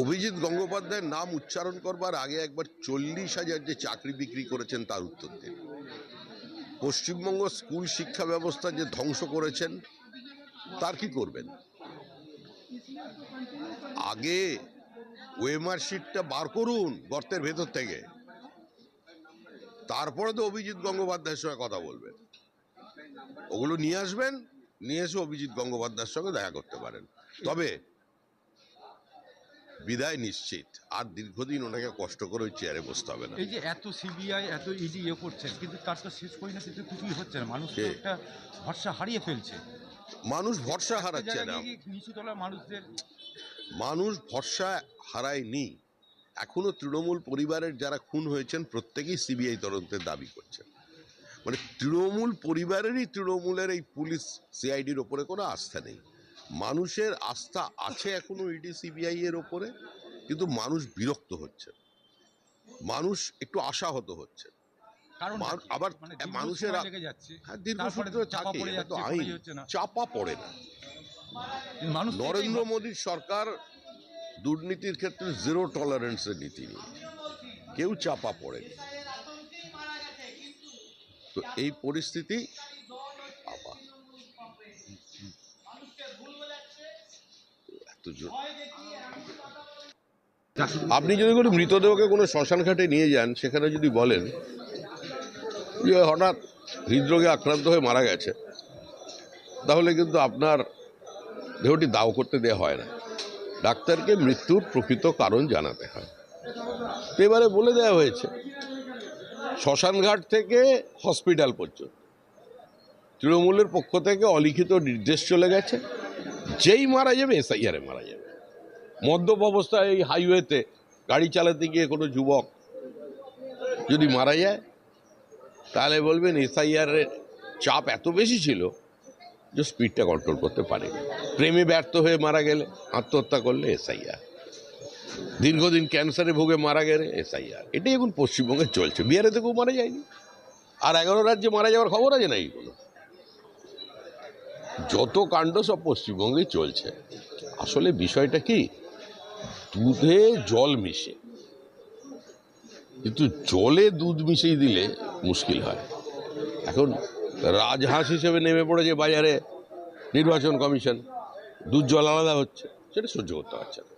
অভিজিৎ গঙ্গোপাধ্যায়ের নাম উচ্চারণ করবার আগে একবার চল্লিশ হাজার যে চাকরি বিক্রি করেছেন তার উত্তর দিন। পশ্চিমবঙ্গ স্কুল শিক্ষা ব্যবস্থা যে ধ্বংস করেছেন, তার কি করবেন? আগে ওয়েমার শিটটা বার করুন গর্তের ভেতর থেকে। তারপরে তো অভিজিৎ গঙ্গোপাধ্যায়ের সঙ্গে কথা বলবেন। ওগুলো নিয়ে আসবেন, নিয়ে এসে অভিজিৎ গঙ্গোপাধ্যায়ের সঙ্গে দেখা করতে পারেন। তবে বিদায় নিশ্চিত। আর দীর্ঘদিন ওনাকে কষ্ট করে ওই চেয়ারে বসতে হবে না। এই যে এত সিবিআই এত ইডি ইয়ে করছেন কিন্তু তার তো শেষ পরিণতিতে কিছুই হচ্ছে না। মানুষ তো একটা ভরসা হারিয়ে ফেলছে। মানুষ ভরসা হারাচ্ছে না। গিয়ে নিচু তলার মানুষদের মানুষ ভরসা হারায়নি। এখনও তৃণমূল পরিবারের যারা খুন হয়েছেন প্রত্যেকেই সিবিআই তদন্তের দাবি করছেন। মানে তৃণমূল পরিবারেরই তৃণমূলের এই পুলিশ সিআইডির ওপরে কোনো আস্থা নেই। মানুষের আস্থা আছে এখনও ইডি সিবিআই এর ওপরে কিন্তু মানুষ বিরক্ত হচ্ছে। মানুষ একটু আশাহত হচ্ছে। আবার মানুষের লেগে যাচ্ছে। হ্যাঁ দীর্ঘসূত্র চাপা থাকে পড়ে এটা তো আইন। চাপা পড়ে না। নরেন্দ্র মোদীর সরকার দুর্নীতির ক্ষেত্রে জিরো টলারেন্সের নীতি নিয়ে কেউ চাপা পড়েনি। তো এই পরিস্থিতি আবার এত জোর- আপনি যদি কোনো মৃতদেহকে কোনো শ্মশান ঘাটে নিয়ে যান, সেখানে যদি বলেন যে হঠাৎ হৃদরোগে আক্রান্ত হয়ে মারা গেছে, তাহলে কিন্তু আপনার দেহটি দাও করতে দেওয়া হয় না। ডাক্তারকে মৃত্যুর প্রকৃত কারণ জানাতে হয়। এবারে বলে দেওয়া হয়েছে শ্মশানঘাট থেকে হসপিটাল পর্যন্ত। তৃণমূলের পক্ষ থেকে অলিখিত নির্দেশ চলে গেছে। যেই মারা যাবে, এসআইআরে মারা যাবে। মদ্যপ অবস্থায় এই হাইওয়েতে গাড়ি চালাতে গিয়ে কোনো যুবক যদি মারা যায়, তাহলে বলবেন এসআইআরের চাপ এত বেশি ছিল যে স্পিডটা কন্ট্রোল করতে পারেনি। প্রেমে ব্যর্থ হয়ে মারা গেলে, আত্মহত্যা করলে এসআইআর। দীর্ঘদিন ক্যান্সারে ভুগে মারা গেলে এসআইআর। এটাই এখন পশ্চিমবঙ্গে চলছে। বিহারে কেউ মারা যায়নি। আর এগারো রাজ্যে মারা যাওয়ার খবর আছে নাকি কোনো? যত কাণ্ড সব পশ্চিমবঙ্গে চলছে, আসলে বিষয়টা কি? দুধে জল মিশে, কিন্তু জলে দুধ মিশিয়ে দিলে মুশকিল হয়। এখন রাজহাঁস হিসেবে নেমে পড়েছে বাজারে, নির্বাচন কমিশন, দুধ জল আলাদা হচ্ছে, সেটা সহ্য করতে পারছে না।